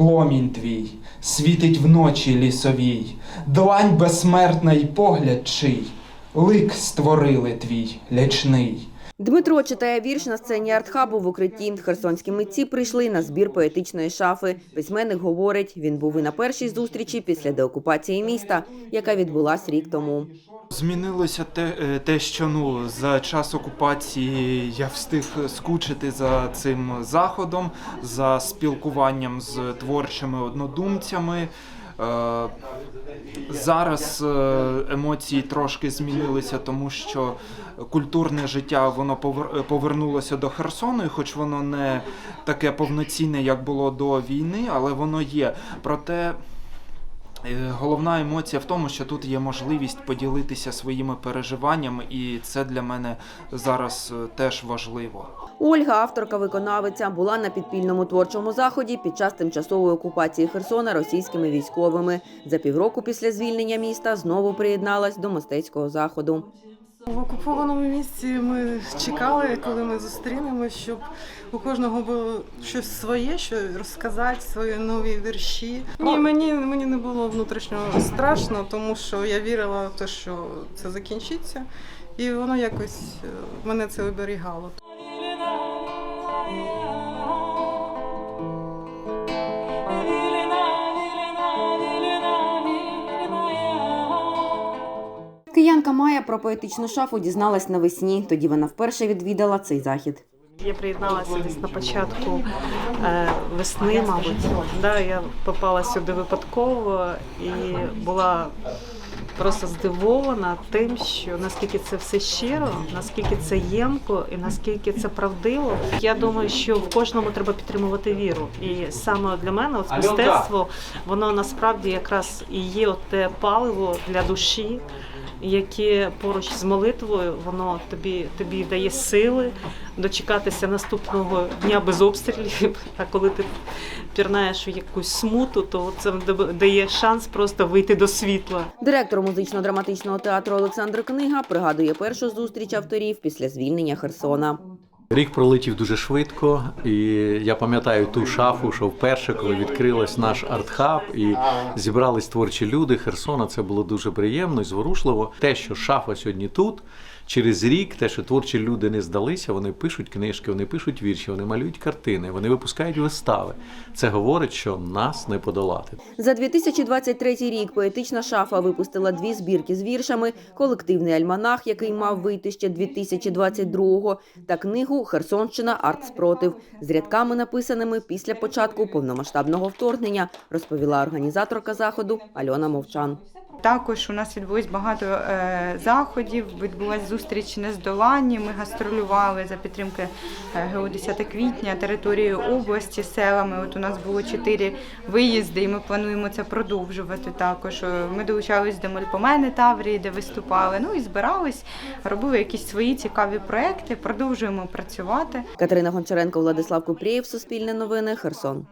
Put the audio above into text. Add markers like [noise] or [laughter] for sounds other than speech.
Пломінь твій світить вночі лісовій, длань безсмертна й погляд чий, лик створили твій лячний. Дмитро читає вірш на сцені артхабу в укритті. Херсонські митці прийшли на збір поетичної шафи. Письменник говорить, він був і на першій зустрічі після деокупації міста, яка відбулась рік тому. Змінилося те, е, те, що ну за час окупації я встиг скучити за цим заходом, за спілкуванням з творчими однодумцями. Е, Зараз е, емоції трошки змінилися, тому що культурне життя воно повернулося до Херсону, і хоч воно не таке повноцінне, як було до війни, але воно є. Проте Е, Головна емоція в тому, що тут є можливість поділитися своїми переживаннями, і це для мене зараз е, теж важливо. Ольга, авторка-виконавиця, була на підпільному творчому заході під час тимчасової окупації Херсона російськими військовими. За півроку після звільнення міста знову приєдналась до мистецького заходу. В окупованому місці ми чекали, коли ми зустрінемо, щоб у кожного було щось своє, що розказати, свої нові вірші. Ні, мені, мені не було внутрішньо страшно, тому що я вірила в те, що це закінчиться, і воно якось е, мене це оберігало. Майя про поетичну шафу дізналась навесні. Тоді вона вперше відвідала цей захід. Я приєдналася десь на початку е, весни, мабуть. Да, я попала сюди випадково і була просто здивована тим, що наскільки це все щиро, наскільки це ємко і наскільки це правдиво. Я думаю, що в кожному треба підтримувати віру. І саме для мене от мистецтво воно насправді якраз і є те паливо для душі. Яке поруч з молитвою, воно тобі тобі дає сили дочекатися наступного дня без обстрілів. [laughs] А коли ти пірнаєш у якусь смуту, то це дає шанс просто вийти до світла. Директор музично-драматичного театру Олександр Книга пригадує першу зустріч авторів після звільнення Херсона. Рік пролетів дуже швидко, і я пам'ятаю ту шафу, що вперше, коли відкрилась наш артхаб і зібрались творчі люди Херсона. Це було дуже приємно і зворушливо. Те, що шафа сьогодні тут, через рік, те, що творчі люди не здалися, вони пишуть книжки, вони пишуть вірші, вони малюють картини, вони випускають вистави. Це говорить, що нас не подолати. За 2023 рік поетична шафа випустила дві збірки з віршами, колективний альманах, який мав вийти ще 2022-го, та книгу Херсонщина Арт спротив з рядками, написаними після початку повномасштабного вторгнення, розповіла організаторка заходу Альона Мовчан. Також у нас відбулось багато е, заходів. Відбулася зустріч нездоланні. Ми гастролювали за підтримки е, ГО 10 квітня територією області селами. От у нас було чотири виїзди, і ми плануємо це продовжувати. Також Е, ми долучались до Мельпомени Таврії, де виступали. Ну і збирались, робили якісь свої цікаві проекти. Продовжуємо працювати. Катерина Гончаренко, Владислав Купрієв, Суспільне новини, Херсон.